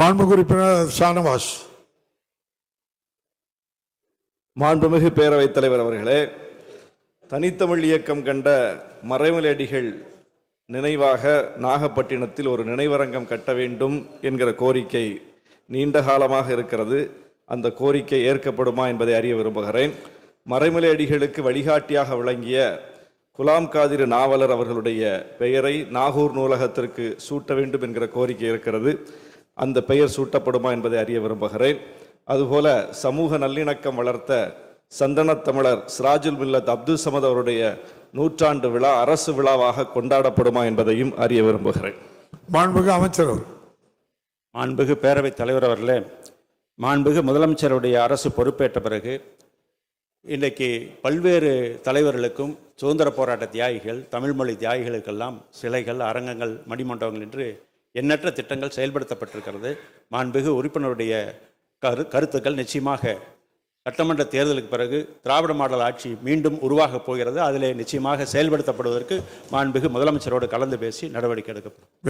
மாண்புமிகு உறுப்பினர் ஷானவாஸ். மாண்புமிகு பேரவைத் தலைவர் அவர்களே தனித்தமிழ் இயக்கம் கண்ட மறைமலடிகள் நினைவாக நாகப்பட்டினத்தில் ஒரு நினைவரங்கம் கட்ட வேண்டும் என்கிற கோரிக்கை நீண்ட காலமாக இருக்கிறது. அந்த கோரிக்கை ஏற்கப்படுமா என்பதை அறிய விரும்புகிறேன். மறைமலை அடிகளுக்கு வழிகாட்டியாக விளங்கிய குலாம் காதிர் நாவலர் அவர்களுடைய பெயரை நாகூர் நூலகத்திற்கு சூட்ட வேண்டும் என்கிற கோரிக்கை இருக்கிறது. அந்த பெயர் சூட்டப்படுமா என்பதை அறிய விரும்புகிறேன். அதுபோல சமூக நல்லிணக்கம் வளர்த்த சந்தனத் தமிழர் சிராஜுல் மில்லத் அப்துல் சமத் அவருடைய நூற்றாண்டு விழா அரசு விழாவாக கொண்டாடப்படுமா என்பதையும் அறிய விரும்புகிறேன். மாண்புமிகு அமைச்சர் மாண்புகு பேரவைத் தலைவர் அவர்களே மாண்புகு முதலமைச்சருடைய அரசு பொறுப்பேற்ற பிறகு இன்றைக்கு பல்வேறு தலைவர்களுக்கும் சுதந்திர போராட்ட தியாகிகள் தமிழ்மொழி தியாகிகளுக்கெல்லாம் சிலைகள் அரங்கங்கள் மணிமண்டபங்கள் என்று எண்ணற்ற திட்டங்கள் செயல்படுத்தப்பட்டிருக்கிறது. மாண்புகு உறுப்பினருடைய கரு கருத்துக்கள் நிச்சயமாக சட்டமன்ற தேர்தலுக்கு பிறகு திராவிட மாடல் ஆட்சி மீண்டும் உருவாகப் போகிறது. அதிலே நிச்சயமாக செயல்படுத்தப்படுவதற்கு மாண்புகு முதலமைச்சரோடு கலந்து பேசி நடவடிக்கை எடுக்கப்படும்.